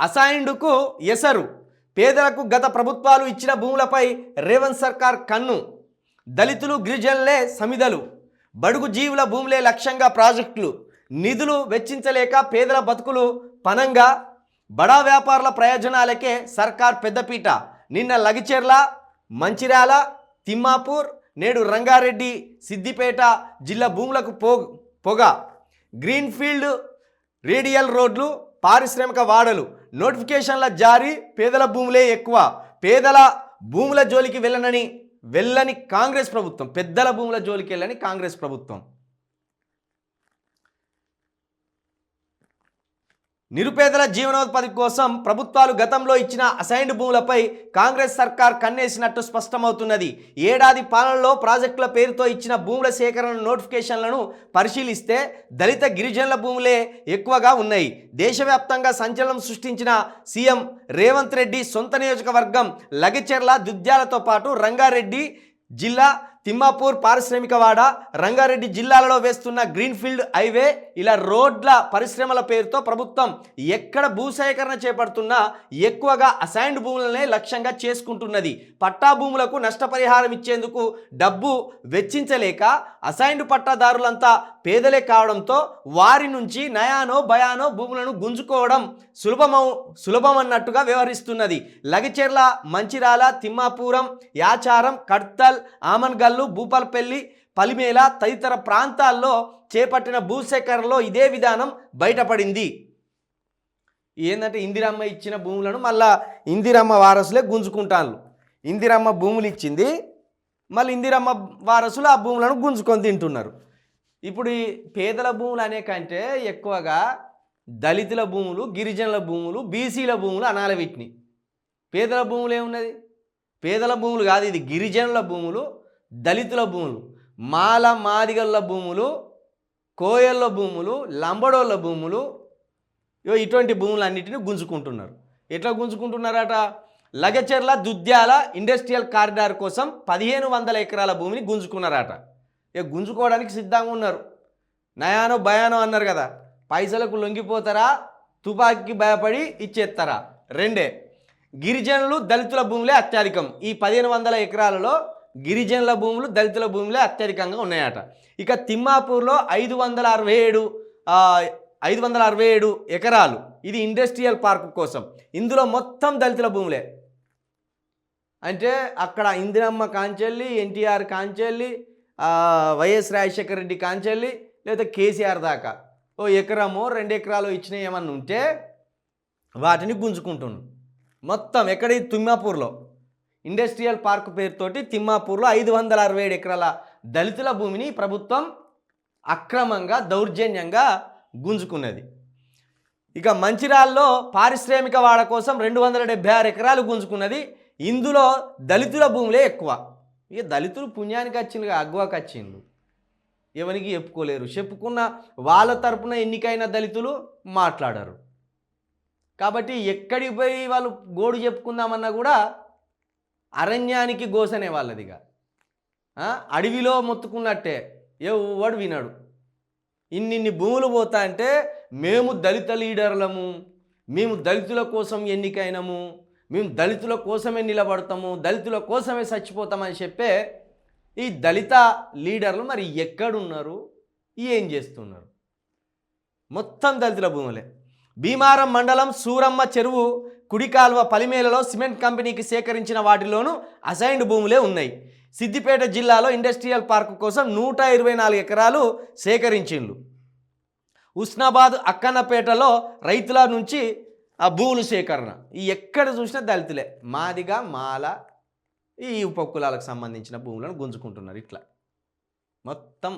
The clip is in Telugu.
అసైన్డ్కు ఎసరు. పేదలకు గత ప్రభుత్వాలు ఇచ్చిన భూములపై రేవంత్ సర్కార్ కన్ను. దళితులు గిరిజనులే సమిదలు. బడుగు జీవుల భూములే లక్ష్యంగా ప్రాజెక్టులు. నిధులు వెచ్చించలేక పేదల బతుకులు పనంగా. బడా వ్యాపారుల ప్రయోజనాలకే సర్కార్ పెద్దపీట. నిన్న లగిచెర్ల మంచిర్యాల తిమ్మాపూర్ నేడు రంగారెడ్డి సిద్దిపేట జిల్లా భూములకు పో పొగ. గ్రీన్ఫీల్డ్ రేడియల్ రోడ్లు పారిశ్రామిక వాడలు. నోటిఫికేషన్ల జారీ పేదల భూములే ఎక్కువ. పేదల భూముల జోలికి వెళ్ళనని వెళ్ళని కాంగ్రెస్ ప్రభుత్వం పెద్దల భూముల జోలికి వెళ్ళని కాంగ్రెస్ ప్రభుత్వం. నిరుపేదల జీవనోపాధి కోసం ప్రభుత్వాలు గతంలో ఇచ్చిన అసైన్డ్ భూములపై కాంగ్రెస్ సర్కార్ కన్నేసినట్టు స్పష్టమవుతున్నది. ఏడాది పాలనలో ప్రాజెక్టుల పేరుతో ఇచ్చిన భూముల సేకరణ నోటిఫికేషన్లను పరిశీలిస్తే దళిత గిరిజనుల భూములే ఎక్కువగా ఉన్నాయి. దేశవ్యాప్తంగా సంచలనం సృష్టించిన సీఎం రేవంత్ రెడ్డి సొంత నియోజకవర్గం లగచెర్ల దుద్యాలతో పాటు రంగారెడ్డి జిల్లా తిమ్మాపూర్ పారిశ్రామికవాడ రంగారెడ్డి జిల్లాలలో వేస్తున్న గ్రీన్ఫీల్డ్ హైవే ఇలా రోడ్ల పరిశ్రమల పేరుతో ప్రభుత్వం ఎక్కడ భూసేకరణ చేపడుతున్నా ఎక్కువగా అసైన్డ్ భూములనే లక్ష్యంగా చేసుకుంటున్నది. పట్టా భూములకు నష్టపరిహారం ఇచ్చేందుకు డబ్బు వెచ్చించలేక అసైన్డ్ పట్టాదారులంతా పేదలే కావడంతో వారి నుంచి నయానో భయానో భూములను గుంజుకోవడం సులభమౌ సులభమన్నట్టుగా వ్యవహరిస్తున్నది. లగచెర్ల మంచిరాల తిమ్మాపురం యాచారం కడ్తల్ ఆమన్గల్లు భూపాలపల్లి పలిమేల తదితర ప్రాంతాల్లో చేపట్టిన భూసేకరణలో ఇదే విధానం బయటపడింది. ఏంటంటే ఇందిరమ్మ ఇచ్చిన భూములను మళ్ళా ఇందిరమ్మ వారసులే గుంజుకుంటాను ఇందిరమ్మ భూములు ఇచ్చింది మళ్ళీ ఇందిరమ్మ వారసులు ఆ భూములను గుంజుకొని తింటున్నారు. ఇప్పుడు ఈ పేదల భూములు అనే కంటే ఎక్కువగా దళితుల భూములు గిరిజనుల భూములు బీసీల భూములు అనాల వీటిని. పేదల భూములు ఏమున్నది? పేదల భూములు కాదు ఇది గిరిజనుల భూములు. దళితుల భూములు మాల మాదిగళ్ళ భూములు కోయళ్ళ భూములు లంబడోళ్ళ భూములు ఇగో ఇటువంటి భూములన్నిటిని గుంజుకుంటున్నారు. ఎట్లా గుంజుకుంటున్నారట? లగచెర్ల దుద్యాల ఇండస్ట్రియల్ కారిడార్ కోసం పదిహేను వందల ఎకరాల భూమిని గుంజుకున్నారట. ఇక గుంజుకోవడానికి సిద్ధంగా ఉన్నారు. నయానో భయానో అన్నారు కదా పైసలకు లొంగిపోతారా? తుపాకీకి భయపడి ఇచ్చేస్తారా? రెండే గిరిజనులు దళితుల భూములే అత్యధికం. ఈ పదిహేను వందల ఎకరాలలో గిరిజనుల భూములు దళితుల భూములే అత్యధికంగా ఉన్నాయట. ఇక తిమ్మాపూర్లో ఐదు వందల అరవై ఏడు ఐదు వందల అరవై ఏడు ఎకరాలు. ఇది ఇండస్ట్రియల్ పార్క్ కోసం. ఇందులో మొత్తం దళితుల భూములే. అంటే అక్కడ ఇందిరమ్మ కాంచెల్లి ఎన్టీఆర్ కాంచెల్లి వైఎస్ రాజశేఖర రెడ్డి కాంచెల్లి లేదా కేసీఆర్ దాకా. ఓ ఎకరమో రెండు ఎకరాలు ఇచ్చినవి ఏమన్నా ఉంటే వాటిని గుంజుకుంటున్నాను మొత్తం ఎక్కడ? తిమ్మాపూర్లో. ఇండస్ట్రియల్ పార్క్ పేరుతోటి తిమ్మాపూర్లో ఐదు వందల అరవై ఏడు ఎకరాల దళితుల భూమిని ప్రభుత్వం అక్రమంగా దౌర్జన్యంగా గుంజుకున్నది. ఇక మంచిర్యాల్లో పారిశ్రామిక వాడ కోసం రెండు వందల డెబ్బై ఆరు ఎకరాలు గుంజుకున్నది. ఇందులో దళితుల భూములే ఎక్కువ. ఇక దళితులు పుణ్యానికి వచ్చిండ్రు అగ్వాకి వచ్చిండ్రు. ఎవరికి చెప్పుకోలేరు. చెప్పుకున్న వాళ్ళ తరపున ఎన్నికైన దళితులు మాట్లాడరు. కాబట్టి ఎక్కడికి పోయి వాళ్ళు గోడు చెప్పుకుందామన్నా కూడా అరణ్యానికి గోసనే వాళ్ళదిగా. ఆ, అడవిలో మొత్తుకున్నట్టే ఎవడు వినడు. ఇన్నిన్ని భూములు పోతా అంటే మేము దళిత లీడర్లము మేము దళితుల కోసం ఎన్నికైనము మేము దళితుల కోసమే నిలబడతాము దళితుల కోసమే చచ్చిపోతామని చెప్పే ఈ దళిత లీడర్లు మరి ఎక్కడున్నారు? ఏం చేస్తున్నారు? మొత్తం దళితుల భూములే. భీమారం మండలం సూరమ్మ చెరువు కుడికాల్వ పలిమేలలో సిమెంట్ కంపెనీకి సేకరించిన వాటిలోనూ అసైన్డ్ భూములే ఉన్నాయి. సిద్దిపేట జిల్లాలో ఇండస్ట్రియల్ పార్కు కోసం నూట ఇరవై నాలుగు ఎకరాలు సేకరించిండ్రు ఉస్నాబాద్ అక్కన్నపేటలో రైతుల నుంచి ఆ భూములు సేకరణ. ఈ ఎక్కడ చూసినా దళితులే. మాదిగా మాల ఈ ఉపకులాలకు సంబంధించిన భూములను గుంజుకుంటున్నారు ఇట్లా. మొత్తం